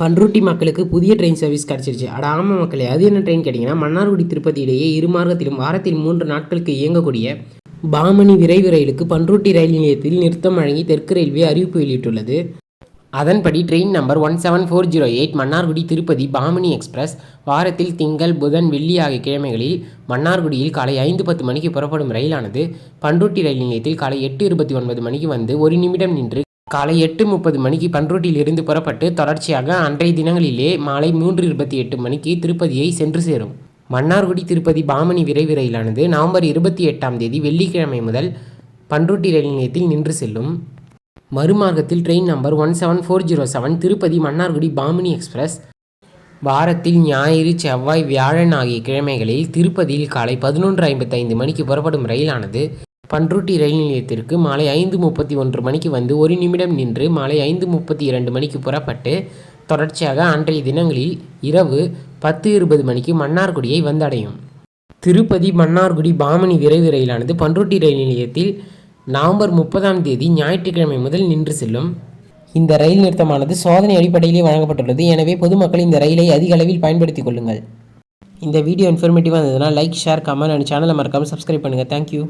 பன்ருட்டி மக்களுக்கு புதிய train service கிடச்சிருச்சு. அட ஆமாம் மக்களே அது என்ன ட்ரெயின் கேட்டிங்கன்னா மன்னார்குடி திருப்பதி இடையே இரு மார்க்கத்திலும் வாரத்தில் மூன்று நாட்களுக்கு இயங்கக்கூடிய பாமணி விரைவு ரயிலுக்கு பன்ருட்டி ரயில் நிலையத்தில் நிறுத்தம் வழங்கி தெற்கு ரயில்வே அறிவிப்பு வெளியிட்டுள்ளது. அதன்படி train number one seven four zero eight Mannargudi Tirupati Pamani express வாரத்தில் திங்கள் புதன் வெள்ளி ஆகிய கிழமைகளில் மன்னார்குடியில் காலை ஐந்து பத்து மணிக்கு புறப்படும் ரயிலானது பன்ருட்டி ரயில் நிலையத்தில் காலை எட்டு இருபத்தி ஒன்பது மணிக்கு வந்து ஒரு நிமிடம் நின்று காலை எட்டு முப்பது மணிக்கு பன்ருட்டியிலிருந்து புறப்பட்டு தொடர்ச்சியாக அன்றைய தினங்களிலே மாலை மூன்று இருபத்தி எட்டு மணிக்கு திருப்பதியை சென்று சேரும். மன்னார்குடி திருப்பதி பாமணி விரைவு ரயிலானது நவம்பர் இருபத்தி எட்டாம் தேதி வெள்ளிக்கிழமை முதல் பன்ருட்டி ரயில் நிலையத்தில் நின்று செல்லும். மறுமார்க்கத்தில் train number one seven four zero seven Tirupati Mannargudi Pamani express. வாரத்தில் ஞாயிறு செவ்வாய் வியாழன் ஆகிய கிழமைகளில் திருப்பதியில் காலை பதினொன்று ஐம்பத்தைந்து மணிக்கு புறப்படும் ரயிலானது பன்ருட்டி ரயில் நிலையத்திற்கு மாலை ஐந்து முப்பத்தி ஒன்று மணிக்கு வந்து ஒரு நிமிடம் நின்று மாலை ஐந்து முப்பத்தி இரண்டு மணிக்கு புறப்பட்டு தொடர்ச்சியாக அன்றைய தினங்களில் இரவு பத்து இருபது மணிக்கு மன்னார்குடியை வந்தடையும். திருப்பதி மன்னார்குடி பாமணி விரைவு ரயிலானது பன்ருட்டி ரயில் நிலையத்தில் நவம்பர் முப்பதாம் தேதி ஞாயிற்றுக்கிழமை முதல் நின்று செல்லும். இந்த ரயில் நிறுத்தமானது சோதனை அடிப்படையிலே வழங்கப்பட்டுள்ளது. எனவே பொதுமக்கள் இந்த ரயிலை அதிக அளவில் பயன்படுத்திக் கொள்ளுங்கள். இந்த வீடியோ இன்ஃபர்மேட்டிவாக இருந்ததுன்னா லைக் ஷேர் கமெண்ட் அண்ட் சேனலை மறக்காமல் சப்ஸ்கிரைப் பண்ணுங்கள் தேங்க்யூ